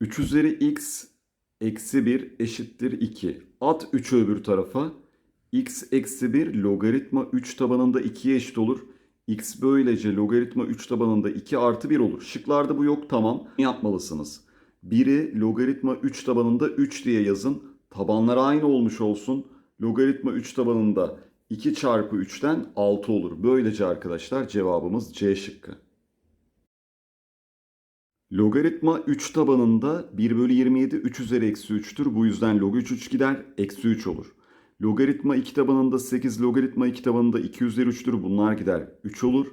3 üzeri x eksi 1 eşittir 2. At 3'ü öbür tarafa. x eksi 1 logaritma 3 tabanında 2'ye eşit olur. x böylece logaritma 3 tabanında 2 artı 1 olur. Şıklarda bu yok tamam. Yapmalısınız. 1'i logaritma 3 tabanında 3 diye yazın. Tabanlar aynı olmuş olsun. Logaritma 3 tabanında 2 çarpı 3'ten 6 olur. Böylece arkadaşlar cevabımız C şıkkı. Logaritma 3 tabanında 1 bölü 27 3 üzeri eksi 3'tür. Bu yüzden log 3 3 gider. Eksi 3 olur. Logaritma 2 tabanında 8, logaritma 2 tabanında 2 üzeri 3'tür. Bunlar gider. 3 olur.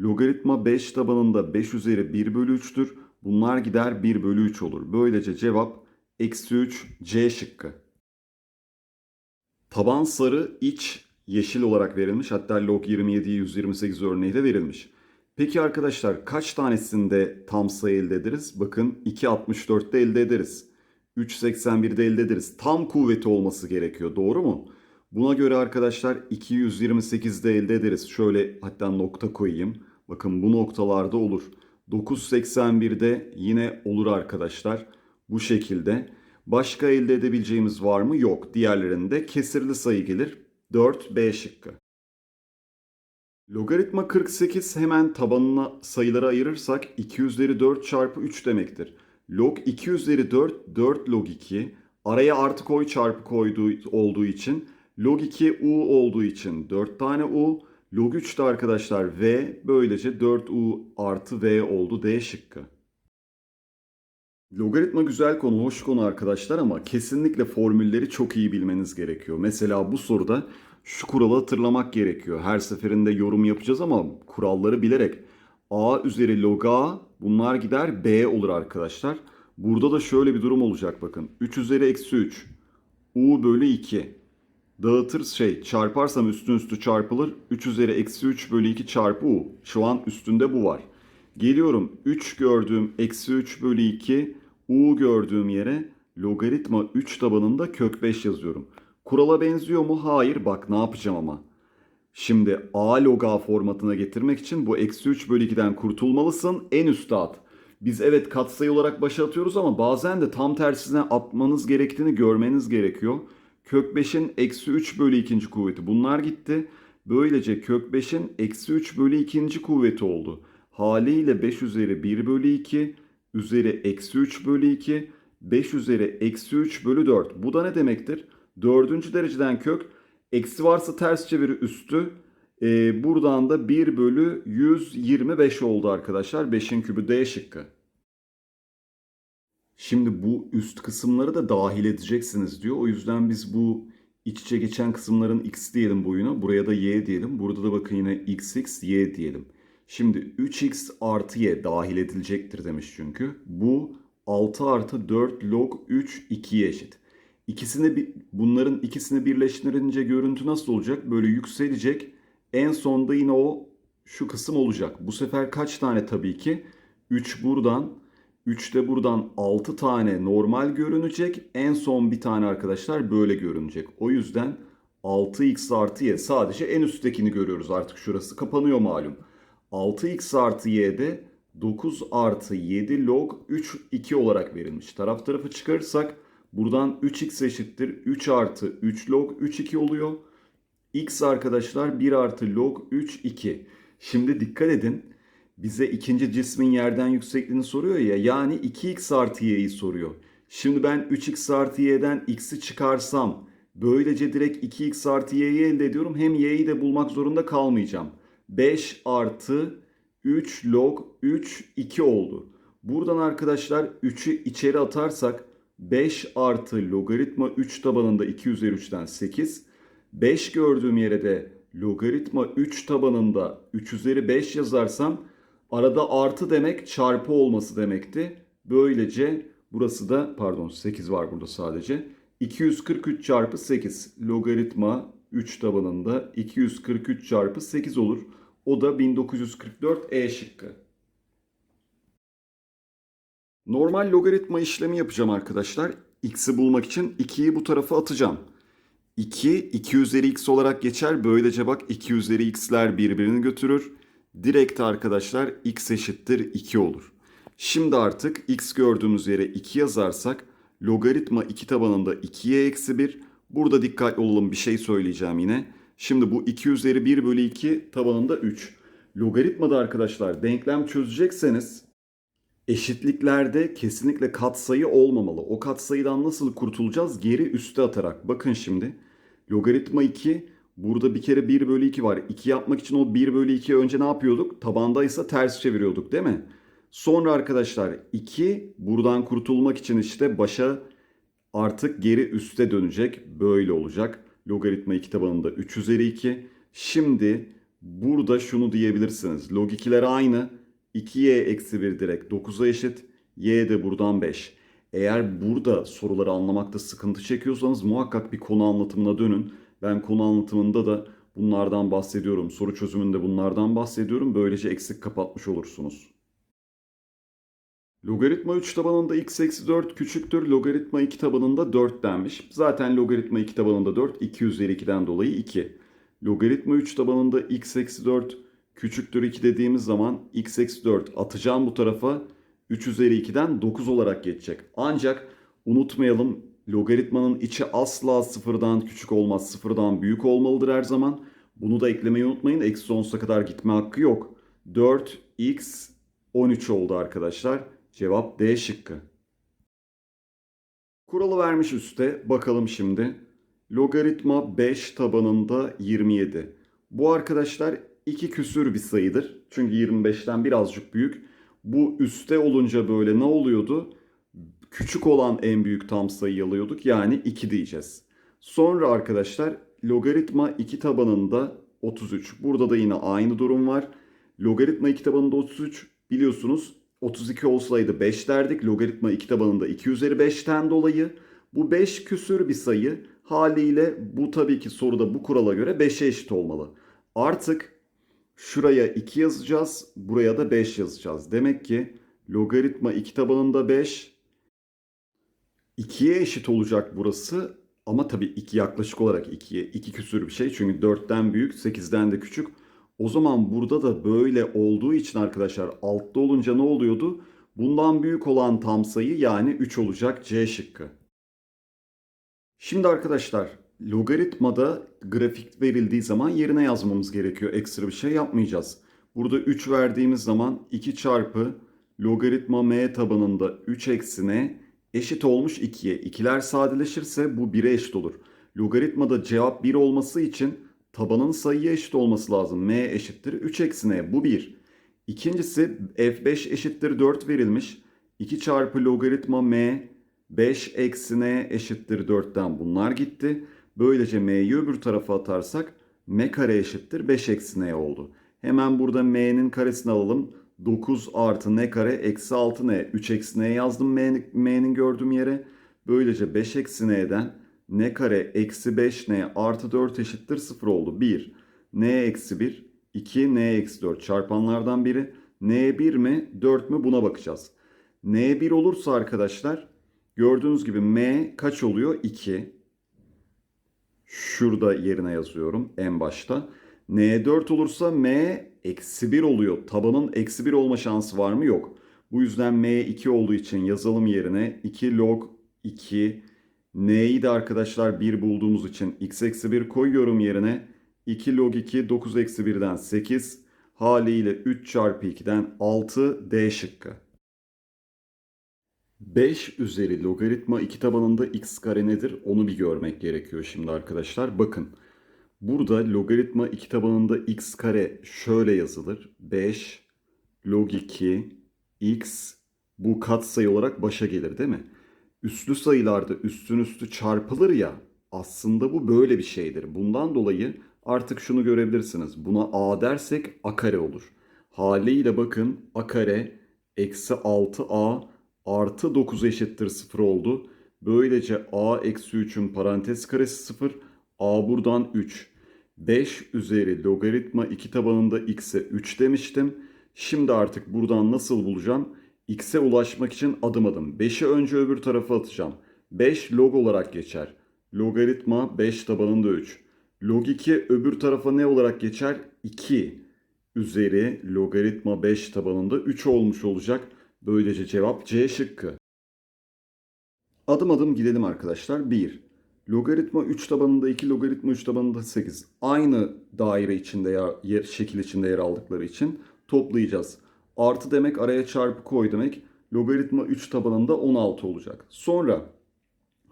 Logaritma 5 tabanında 5 üzeri 1 bölü 3'tür. Bunlar gider 1 bölü 3 olur. Böylece cevap eksi 3 C şıkkı. Taban sarı, iç yeşil olarak verilmiş. Hatta log 27'yi 128 örneği de verilmiş. Peki arkadaşlar kaç tanesinde tam sayı elde ederiz? Bakın 2.64'te elde ederiz. 3.81'de elde ederiz. Tam kuvveti olması gerekiyor. Doğru mu? Buna göre arkadaşlar 228'de elde ederiz. Şöyle hatta nokta koyayım. Bakın bu noktalarda olur. 981'de yine olur arkadaşlar. Bu şekilde. Başka elde edebileceğimiz var mı? Yok. Diğerlerinde kesirli sayı gelir. 4 B şıkkı. Logaritma 48 hemen tabanına sayıları ayırırsak 2 üzeri 4 çarpı 3 demektir. Log 2 üzeri 4, 4 log 2. Araya artı koy çarpı koyduğu olduğu için log 2 u olduğu için 4 tane u. Log 3 de arkadaşlar v. Böylece 4u artı v oldu D şıkkı. Logaritma güzel konu, hoş konu arkadaşlar ama kesinlikle formülleri çok iyi bilmeniz gerekiyor. Mesela bu soruda şu kuralı hatırlamak gerekiyor. Her seferinde yorum yapacağız ama kuralları bilerek a üzeri log a bunlar gider b olur arkadaşlar. Burada da şöyle bir durum olacak bakın. 3 üzeri eksi 3 u bölü 2 dağıtır şey çarparsam üstün üstü çarpılır. 3 üzeri eksi 3 bölü 2 çarpı u. Şu an üstünde bu var. Geliyorum 3 gördüğüm eksi 3 bölü 2 u gördüğüm yere logaritma 3 tabanında kök 5 yazıyorum. Kurala benziyor mu? Hayır. Bak ne yapacağım ama. Şimdi a log a formatına getirmek için bu eksi 3 bölü 2'den kurtulmalısın. En üstte at. Biz evet katsayı olarak başa atıyoruz ama bazen de tam tersine atmanız gerektiğini görmeniz gerekiyor. Kök 5'in eksi 3 bölü 2. kuvveti bunlar gitti. Böylece kök 5'in eksi 3 bölü 2. kuvveti oldu. Haliyle 5 üzeri 1 bölü 2 üzeri eksi 3 bölü 2 5 üzeri eksi 3 bölü 4. Bu da ne demektir? Dördüncü dereceden kök eksi varsa ters çeviri üstü. Ee, buradan da 1 bölü 125 oldu arkadaşlar. 5'in kübü D şıkkı. Şimdi bu üst kısımları da dahil edeceksiniz diyor. O yüzden biz bu iç içe geçen kısımların x diyelim boyuna. Buraya da y diyelim. Burada da bakın yine xx y diyelim. Şimdi 3x artı y dahil edilecektir demiş çünkü. Bu 6 artı 4 log 3 2'ye eşit. İkisini bunların ikisini birleştirince görüntü nasıl olacak? Böyle yükselecek. En sonda yine o şu kısım olacak. Bu sefer kaç tane tabii ki? 3 buradan, 3 de buradan 6 tane normal görünecek. En son bir tane arkadaşlar böyle görünecek. O yüzden 6x artı y sadece en üsttekini görüyoruz artık şurası kapanıyor malum. 6x artı y'de 9 artı 7 log 3 2 olarak verilmiş. Taraf tarafı çıkarırsak buradan 3x eşittir 3 artı 3 log 3 2 oluyor. x arkadaşlar 1 artı log 3 2. Şimdi dikkat edin bize ikinci cismin yerden yüksekliğini soruyor ya yani 2x artı y'yi soruyor. Şimdi ben 3x artı y'den x'i çıkarsam böylece direkt 2x artı y'yi elde ediyorum. Hem y'yi de bulmak zorunda kalmayacağım. 5 artı 3 log 3 2 oldu. Buradan arkadaşlar 3'ü içeri atarsak 5 artı logaritma 3 tabanında 2 üzeri 3'ten 8. 5 gördüğüm yere de logaritma 3 tabanında 3 üzeri 5 yazarsam arada artı demek çarpı olması demekti. Böylece burası da pardon 8 var burada sadece. 243 çarpı 8 logaritma 3 tabanında 243 çarpı 8 olur. O da 1944 E şıkkı. Normal logaritma işlemi yapacağım arkadaşlar. X'i bulmak için 2'yi bu tarafa atacağım. 2, 2 üzeri x olarak geçer. Böylece bak 2 üzeri x'ler birbirini götürür. Direkt arkadaşlar x eşittir 2 olur. Şimdi artık x gördüğümüz yere 2 yazarsak logaritma 2 tabanında 2y eksi 1. Burada dikkatli olalım bir şey söyleyeceğim yine. Şimdi bu 2 üzeri 1 bölü 2 tabanında 3. Logaritmada arkadaşlar denklem çözecekseniz eşitliklerde kesinlikle katsayı olmamalı. O katsayıdan nasıl kurtulacağız? Geri üste atarak. Bakın şimdi logaritma 2 burada bir kere 1 bölü 2 var. 2 yapmak için o 1 bölü 2'yi önce ne yapıyorduk? Tabandaysa ters çeviriyorduk değil mi? Sonra arkadaşlar 2 buradan kurtulmak için işte başa artık geri üste dönecek. Böyle olacak. Logaritma 2 tabanında 3 üzeri 2. Şimdi burada şunu diyebilirsiniz. Log 2'ler aynı. 2y eksi 1 direkt 9'a eşit. y de buradan 5. Eğer burada soruları anlamakta sıkıntı çekiyorsanız muhakkak bir konu anlatımına dönün. Ben konu anlatımında da bunlardan bahsediyorum. Soru çözümünde bunlardan bahsediyorum. Böylece eksik kapatmış olursunuz. Logaritma 3 tabanında x eksi 4 küçüktür. Logaritma 2 tabanında 4 denmiş. Zaten logaritma 2 tabanında 4. 2 üzeri 2'den dolayı 2. Logaritma 3 tabanında x eksi 4 küçüktür 2 dediğimiz zaman x eksi 4 atacağım bu tarafa 3 üzeri 2'den 9 olarak geçecek. Ancak unutmayalım logaritmanın içi asla sıfırdan küçük olmaz. Sıfırdan büyük olmalıdır her zaman. Bunu da eklemeyi unutmayın. Eksi sonsuza kadar gitme hakkı yok. 4x 13 oldu arkadaşlar. Cevap D şıkkı. Kuralı vermiş üstte. Bakalım şimdi. Logaritma 5 tabanında 27. Bu arkadaşlar 2 küsür bir sayıdır. Çünkü 25'ten birazcık büyük. Bu üstte olunca böyle ne oluyordu? Küçük olan en büyük tam sayıyı alıyorduk. Yani 2 diyeceğiz. Sonra arkadaşlar logaritma 2 tabanında 33. Burada da yine aynı durum var. Logaritma 2 tabanında 33 biliyorsunuz 32 olsaydı 5 derdik. Logaritma 2 tabanında 2 üzeri 5'ten dolayı bu 5 küsür bir sayı haliyle bu tabii ki soruda bu kurala göre 5'e eşit olmalı. Artık şuraya 2 yazacağız. Buraya da 5 yazacağız. Demek ki logaritma 2 tabanında 5 2'ye eşit olacak burası. Ama tabii 2 yaklaşık olarak 2'ye 2 küsür bir şey. Çünkü 4'ten büyük 8'den de küçük. O zaman burada da böyle olduğu için arkadaşlar altta olunca ne oluyordu? Bundan büyük olan tam sayı yani 3 olacak C şıkkı. Şimdi arkadaşlar logaritmada grafik verildiği zaman yerine yazmamız gerekiyor. Ekstra bir şey yapmayacağız. Burada 3 verdiğimiz zaman 2 çarpı logaritma m tabanında 3 eksine eşit olmuş 2'ye. İkiler sadeleşirse bu 1'e eşit olur. Logaritmada cevap 1 olması için tabanın sayıya eşit olması lazım. m eşittir 3 eksine bu 1. İkincisi f5 eşittir 4 verilmiş. 2 çarpı logaritma m 5 eksine eşittir 4'ten bunlar gitti. Böylece m'yi öbür tarafa atarsak m kare eşittir 5 eksi oldu. Hemen burada m'nin karesini alalım. 9 artı n kare eksi 6 n. 3 eksi n yazdım m'nin gördüğüm yere. Böylece 5 eksi n'den n kare eksi 5 n artı 4 eşittir 0 oldu. 1 n eksi 1 2 n eksi 4 çarpanlardan biri. n 1 mi 4 mü buna bakacağız. n 1 olursa arkadaşlar gördüğünüz gibi m kaç oluyor? 2. Şurada yerine yazıyorum en başta. N4 olursa M eksi 1 oluyor. Tabanın eksi 1 olma şansı var mı? Yok. Bu yüzden M2 olduğu için yazalım yerine 2 log 2 N'yi de arkadaşlar 1 bulduğumuz için x eksi 1 koyuyorum yerine. 2 log 2 9 eksi 1'den 8 haliyle 3 çarpı 2'den 6 D şıkkı. 5 üzeri logaritma 2 tabanında x kare nedir onu bir görmek gerekiyor şimdi arkadaşlar. Bakın burada logaritma 2 tabanında x kare şöyle yazılır. 5 log 2 x bu katsayı olarak başa gelir değil mi? Üslü sayılarda üstün üstü çarpılır ya aslında bu böyle bir şeydir. Bundan dolayı artık şunu görebilirsiniz. Buna a dersek a kare olur. Haliyle bakın a kare eksi 6a artı 9 eşittir 0 oldu. Böylece a eksi 3'ün parantez karesi 0. a buradan 3. 5 üzeri logaritma 2 tabanında x'e 3 demiştim. Şimdi artık buradan nasıl bulacağım? x'e ulaşmak için adım adım. 5'i önce öbür tarafa atacağım. 5 log olarak geçer. Logaritma 5 tabanında 3. Log 2 öbür tarafa ne olarak geçer? 2 üzeri logaritma 5 tabanında 3 olmuş olacak. Böylece cevap C şıkkı. Adım adım gidelim arkadaşlar. 1. Logaritma 3 tabanında 2, logaritma 3 tabanında 8. Aynı daire içinde yer, yer- şekil içinde yer aldıkları için toplayacağız. Artı demek araya çarpı koy demek. Logaritma 3 tabanında 16 olacak. Sonra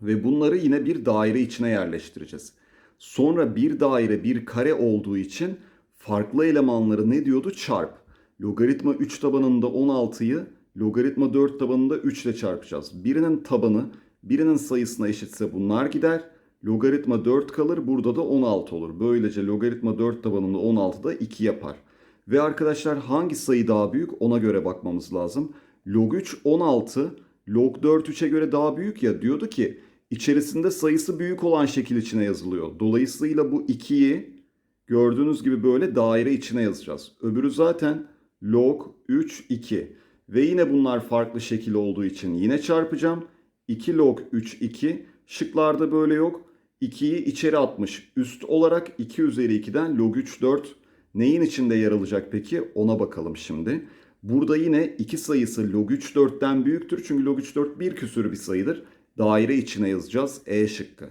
ve bunları yine bir daire içine yerleştireceğiz. Sonra bir daire bir kare olduğu için farklı elemanları ne diyordu? Çarp. Logaritma 3 tabanında 16'yı logaritma 4 tabanında 3 ile çarpacağız. Birinin tabanı birinin sayısına eşitse bunlar gider. Logaritma 4 kalır. Burada da 16 olur. Böylece logaritma 4 tabanında 16 da 2 yapar. Ve arkadaşlar hangi sayı daha büyük ona göre bakmamız lazım. Log 3 16, log 4 3'e göre daha büyük ya diyordu ki içerisinde sayısı büyük olan şekil içine yazılıyor. Dolayısıyla bu 2'yi gördüğünüz gibi böyle daire içine yazacağız. Öbürü zaten log 3 2 ve yine bunlar farklı şekil olduğu için yine çarpacağım. 2 log 3 2 şıklarda böyle yok. 2'yi içeri atmış. Üst olarak 2 üzeri 2'den log 3 4 neyin içinde yer alacak peki? Ona bakalım şimdi. Burada yine 2 sayısı log 3 4'ten büyüktür. Çünkü log 3 4 bir küsür bir sayıdır. Daire içine yazacağız. E şıkkı.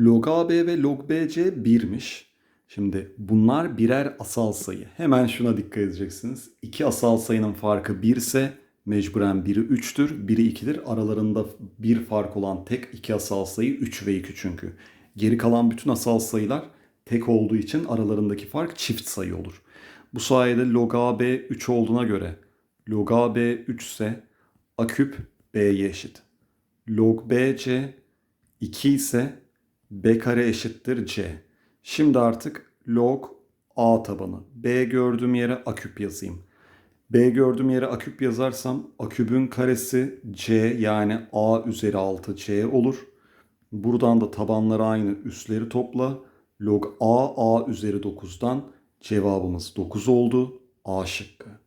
Log AB ve log BC 1'miş. Şimdi bunlar birer asal sayı. Hemen şuna dikkat edeceksiniz. İki asal sayının farkı 1 ise mecburen biri 3'tür, biri 2'dir. Aralarında bir fark olan tek iki asal sayı 3 ve 2 çünkü. Geri kalan bütün asal sayılar tek olduğu için aralarındaki fark çift sayı olur. Bu sayede log AB 3 olduğuna göre log AB 3 ise A küp B'ye eşit. Log BC 2 ise B kare eşittir C. Şimdi artık log A tabanı. B gördüğüm yere A küp yazayım. B gördüğüm yere A küp yazarsam A küpün karesi C yani A üzeri 6 C olur. Buradan da tabanları aynı üstleri topla. Log A A üzeri 9'dan cevabımız 9 oldu. A şıkkı.